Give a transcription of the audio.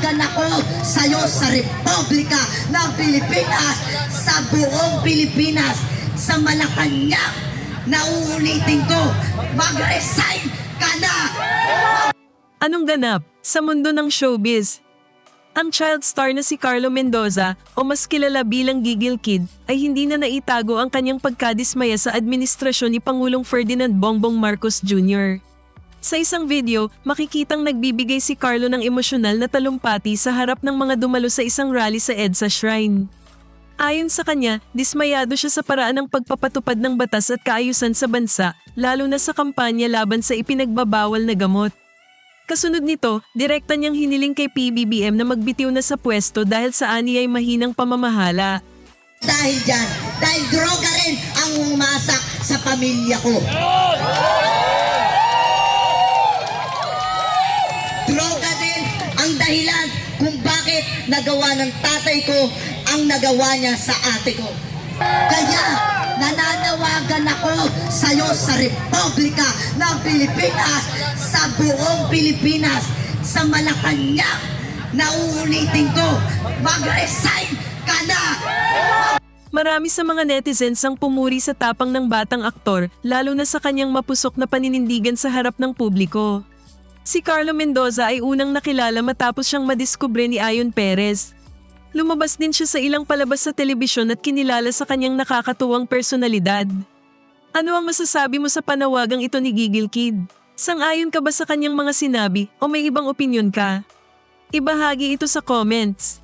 nananawagan ako sa'yo sa Republika ng Pilipinas, sa buong Pilipinas, sa Malacanang. Nauulitin ko, mag-resign ka na! Anong ganap sa mundo ng showbiz? Ang child star na si Carlo Mendoza o mas kilala bilang Gigil Kid ay hindi na naitago ang kanyang pagkadismaya sa administrasyon ni Pangulong Ferdinand Bongbong Marcos Jr. Sa isang video, makikitang nagbibigay si Carlo ng emosyonal na talumpati sa harap ng mga dumalo sa isang rally sa EDSA Shrine. Ayon sa kanya, dismayado siya sa paraan ng pagpapatupad ng batas at kaayusan sa bansa, lalo na sa kampanya laban sa ipinagbabawal na gamot. Kasunod nito, direkta niyang hiniling kay PBBM na magbitiw na sa pwesto dahil sa ani ay mahinang pamamahala. Dahil dyan, dahil droga rin ang umasak sa pamilya ko. Droga din ang dahilan kung bakit nagawa ng tatay ko ang nagawa niya sa ate ko. Kaya nananawagan ako sa'yo sa Republika ng Pilipinas, sa buong Pilipinas, sa Malacanang. Nauulitin ko, mag-resign ka na! Marami sa mga netizens ang pumuri sa tapang ng batang aktor, lalo na sa kanyang mapusok na paninindigan sa harap ng publiko. Si Carlo Mendoza ay unang nakilala matapos siyang madiskubre ni Ayon Perez. Lumabas din siya sa ilang palabas sa telebisyon at kinilala sa kanyang nakakatuwang personalidad. Ano ang masasabi mo sa panawagang ito ni Gigil Kid? Sang-ayon ka ba sa kanyang mga sinabi o may ibang opinyon ka? Ibahagi ito sa comments.